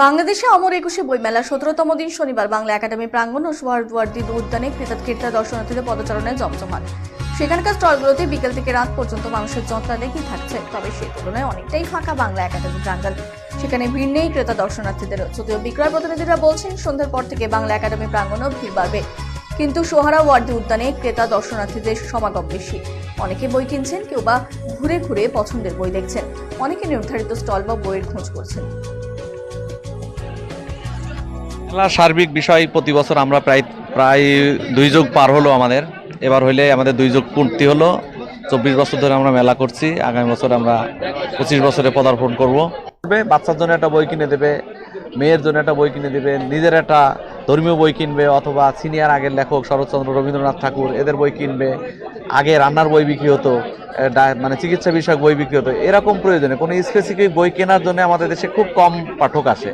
বাংলাদেশে অমর একুশে বইমেলা। সতেরোতম দিন শনিবার বাংলা একাডেমি প্রাঙ্গণ ও সোহারদুয়ার্দি উদ্যানে ক্রেতা ক্রেতা দর্শনার্থীদের পদচারণায় জমজমাট। সেখানকার স্টলগুলোতে বিকেল থেকে রাত পর্যন্ত মানুষের যন্ত্রা লেগেই থাকছে, তবে সেই তুলনায় অনেকটাই ফাঁকা বাংলা একাডেমি প্রাঙ্গণ। সেখানে ভিড় নেই ক্রেতা দর্শনার্থীদের। যদিও বিক্রয় প্রতিনিধিরা বলছেন, সন্ধ্যার পর থেকে বাংলা একাডেমি প্রাঙ্গণেও ভিড় বাড়বে। কিন্তু সোহারা ওয়ার্দি উদ্যানে ক্রেতা দর্শনার্থীদের সমাগম বেশি। অনেকে বই কিনছেন, কেউ বা ঘুরে ঘুরে পছন্দের বই দেখছেন। অনেকে নির্ধারিত স্টল বা বইয়ের খোঁজ করছেন। মেলার সার্বিক বিষয় প্রতি বছর আমরা প্রায় প্রায় দুই যুগ পার হলো আমাদের। এবার হইলে আমাদের দুই যুগ পূর্তি হলো। চব্বিশ বছর ধরে আমরা মেলা করছি। আগামী বছর আমরা পঁচিশ বছরে পদার্পণ করব। বাচ্চার জন্য একটা বই কিনে দেবে, মেয়ের জন্য একটা বই কিনে দেবে, নিজের একটা ধর্মীয় বই কিনবে অথবা সিনিয়র আগের লেখক শরৎচন্দ্র রবীন্দ্রনাথ ঠাকুর এদের বই কিনবে, আগে রান্নার বই বিক্রি হতো মানে চিকিৎসা বিষয়ক বই বিক্রি হতো, এরকম প্রয়োজনে কোনো স্পেসিফিক বই কেনার জন্য আমাদের দেশে খুব কম পাঠক আসে।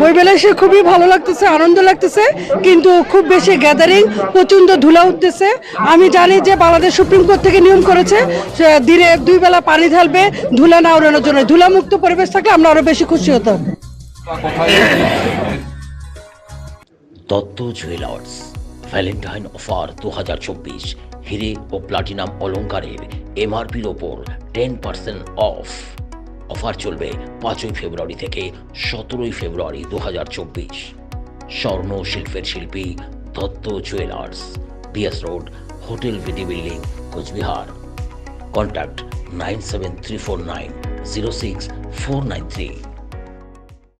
বই মেলায় এসে খুবই ভালো লাগতেছে, আনন্দ লাগতেছে, কিন্তু খুব বেশি গ্যাদারিং প্রচণ্ড ধুলা উঠতেছে। আমি জানি যে বাংলাদেশ সুপ্রিম কোর্ট থেকে নিয়ম করেছে দিনে দুই বেলা পানি ঢালবে, ধুলা না উড়ানোর জন্য। ধুলা মুক্ত পরিবেশ থাকলে আমরা আরও বেশি খুশি হতাম। দত্ত জুয়েলার্স ভ্যালেন্টাইন অফার দু হাজার চব্বিশ, হিরে ও প্লাটিনাম অলংকারের এমআরপির ওপর টেন পার্সেন্ট অফ অফার চলবে পাঁচই ফেব্রুয়ারি থেকে সতেরোই ফেব্রুয়ারি দু হাজার চব্বিশ। স্বর্ণ শিল্পের শিল্পী Dutta jewellers BS road, hotel VD building, Cooch Behar. Contact nine seven three four nine zero six four nine three.